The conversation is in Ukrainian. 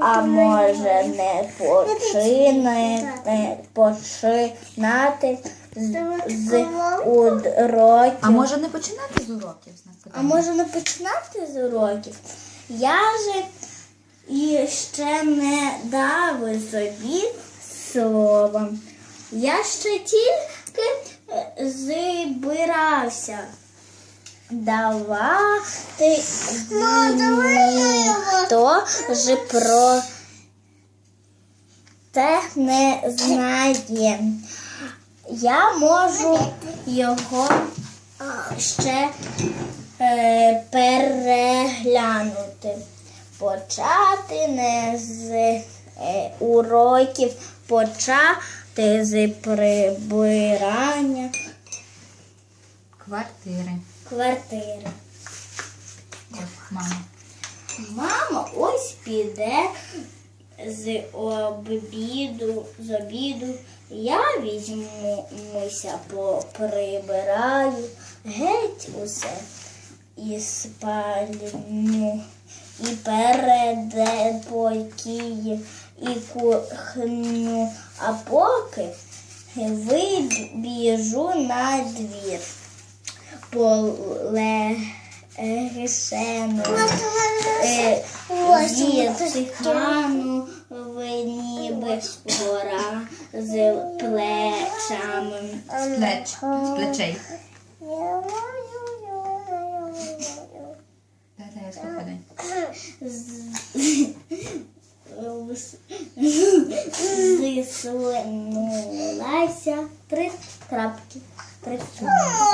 а може не починати, починати з, з уроків. А може не починати з уроків? А може не починати з уроків? Я же і ще не дав собі слова. Я ще тільки е, збирався давати ніхто ж про те не знає. Я можу його ще е, переглянути. Почати не з е, уроків, почати з прибирання Квартири. квартири. Мама. Мама ось піде з обіду, з обіду. Я візьмуся, поприбираю геть усе і спальню, і передпокій, і кухню, а поки вибіжу на двір. Полегшено Гришену, е, Цихану, ніби гора з плечами. З плеч, з плечей. Зисунулася три крапки. Три крапки.